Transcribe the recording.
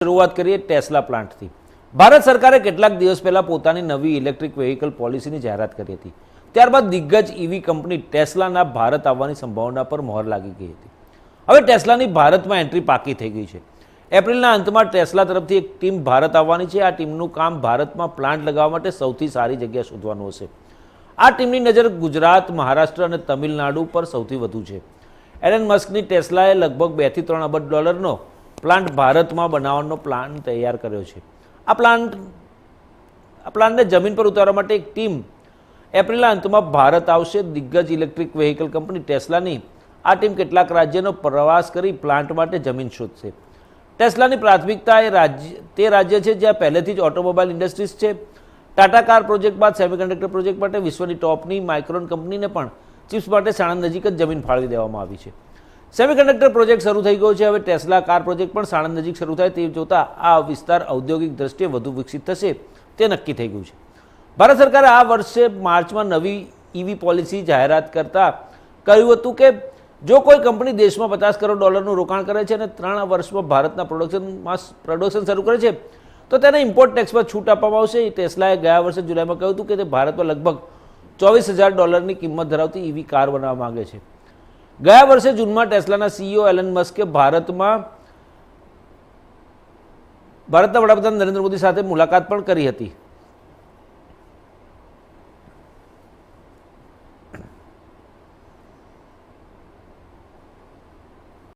શરૂઆત કરીએ ટેસ્લા પ્લાન્ટથી. ભારત સરકારે કેટલાક દિવસ પહેલાં પોતાની નવી ઇલેક્ટ્રિક વેહિકલ પોલિસીની જાહેરાત કરી હતી. ત્યારબાદ દિગ્ગજ ઈવી કંપની ટેસ્લાના ભારત આવવાની સંભાવના પર મહોર લાગી ગઈ હતી. હવે ટેસ્લાની ભારતમાં એન્ટ્રી પાકી થઈ ગઈ છે. એપ્રિલના અંતમાં ટેસ્લા તરફથી એક ટીમ ભારત આવવાની છે. આ ટીમનું કામ ભારતમાં પ્લાન્ટ લગાવવા માટે સૌથી સારી જગ્યા શોધવાનું હશે. આ ટીમની નજર ગુજરાત, મહારાષ્ટ્ર અને તમિલનાડુ પર સૌથી વધુ છે. એલન મસ્કની ટેસ્લાએ લગભગ બેથી ત્રણ અબજ ડોલરનો પ્લાન્ટ ભારતમાં બનાવવાનો પ્લાન તૈયાર કર્યો છે. આ પ્લાન્ટ, આ પ્લાન્ટને જમીન પર ઉતારવા માટે એક ટીમ એપ્રિલના અંતમાં ભારત આવશે દિગ્ગજ ઇલેક્ટ્રિક વેહિકલ કંપની ટેસ્લાની. આ ટીમ કેટલાક રાજ્યનો પ્રવાસ કરી પ્લાન્ટ માટે જમીન શોધશે. ટેસ્લાની પ્રાથમિકતા એ રાજ્ય, તે રાજ્ય છે જ્યાં પહેલેથી જ ઓટોમોબાઈલ ઇન્ડસ્ટ્રીઝ છે. ટાટા કાર પ્રોજેક્ટ બાદ સેમિકન્ડક્ટર પ્રોજેક્ટ માટે વિશ્વની ટોપની માઇક્રોન કંપનીને પણ ચિપ્સ માટે સાણંદ નજીક જ જમીન ફાળવી દેવામાં આવી છે. સેમિકન્ડક્ટર પ્રોજેક્ટ શરૂ થઈ ગયો છે. હવે ટેસ્લા કાર પ્રોજેક્ટ પણ સાણંદ નજીક શરૂ થાય તે જોતાં આ વિસ્તાર ઔદ્યોગિક દ્રષ્ટિએ વધુ વિકસિત થશે. તે નક્કી થઈ ગયું છે. ભારત સરકારે આ વર્ષે માર્ચમાં નવી ઈવી પોલિસી જાહેરાત કરતા કહ્યું હતું કે, જો કોઈ કંપની દેશમાં પચાસ કરોડ ડોલરનું રોકાણ કરે છે અને ત્રણ વર્ષમાં ભારતના પ્રોડક્શનમાં પ્રોડક્શન શરૂ કરે છે, તો તેને ઇમ્પોર્ટ ટેક્સમાં છૂટ આપવામાં આવશે. ટેસ્લાએ ગયા વર્ષે જુલાઈમાં કહ્યું હતું કે તે ભારતમાં લગભગ ચોવીસ હજાર ડોલરની કિંમત ધરાવતી ઈવી કાર બનાવવા માગે છે. ગયા વર્ષે જૂનમાં ટેસ્લાના સીઈઓ એલન મસ્કે ભારતમાં ભારતના વડાપ્રધાન નરેન્દ્ર મોદી સાથે મુલાકાત પણ કરી હતી.